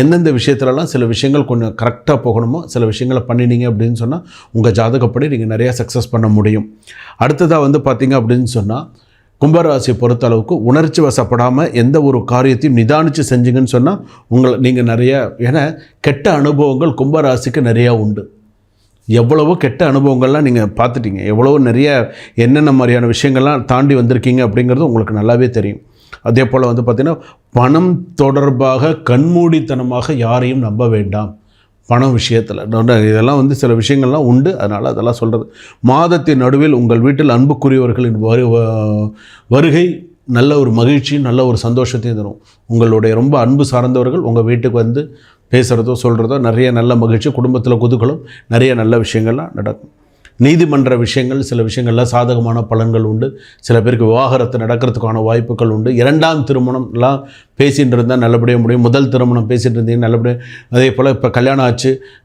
எந்தெந்த விஷயத்துலலாம் சில விஷயங்கள் கொஞ்சம் கரெக்டாக போகணுமோ சில விஷயங்களை பண்ணினீங்க அப்படின்னு சொன்னால் உங்கள் ஜாதகப்படி நீங்கள் நிறையா சக்ஸஸ் பண்ண முடியும். அடுத்ததாக வந்து பார்த்தீங்க அப்படின்னு சொன்னால் கும்பராசியை பொறுத்தளவுக்கு உணர்ச்சி வசப்படாமல் எந்த ஒரு காரியத்தையும் நிதானித்து செஞ்சிங்கன்னு சொன்னால் உங்களை நீங்கள் நிறைய ஏன்னா கெட்ட அனுபவங்கள் கும்பராசிக்கு நிறையா உண்டு. எவ்வளவோ கெட்ட அனுபவங்கள்லாம் நீங்கள் பார்த்துட்டீங்க. எவ்வளவோ நிறைய என்னென்ன மாதிரியான விஷயங்கள்லாம் தாண்டி வந்திருக்கீங்க அப்படிங்கிறது உங்களுக்கு நல்லாவே தெரியும். அதே போல் வந்து பார்த்திங்கன்னா பணம் தொடர்பாக கண்மூடித்தனமாக யாரையும் நம்ப வேண்டாம். பணம் விஷயத்தில். இதெல்லாம் வந்து சில விஷயங்கள்லாம் உண்டு. அதனால் அதெல்லாம் சொல்கிறது மாதத்தின் நடுவில் உங்கள் வீட்டில் அன்புக்குரியவர்களின் வரு வருகை நல்ல ஒரு மகிழ்ச்சி நல்ல ஒரு சந்தோஷத்தையும் தரும். உங்களுடைய ரொம்ப அன்பு சார்ந்தவர்கள் உங்கள் வீட்டுக்கு வந்து பேசுகிறதோ சொல்கிறதோ நிறைய நல்ல மகிழ்ச்சி குடும்பத்தில் குதூகலம் நிறைய நல்ல விஷயங்கள்லாம் நடக்கும். நீதிமன்ற விஷயங்கள் சில விஷயங்களில் சாதகமான பலன்கள் உண்டு. சில பேருக்கு விவாகரத்து நடக்கிறதுக்கான வாய்ப்புகள் உண்டு. இரண்டாம் திருமணம்லாம் பேசிகிட்டு இருந்தால் நல்லபடியாக முடியும். முதல் திருமணம் பேசிகிட்டு இருந்தீங்க நல்லபடியாக அதே போல் இப்போ கல்யாணம் ஆச்சு.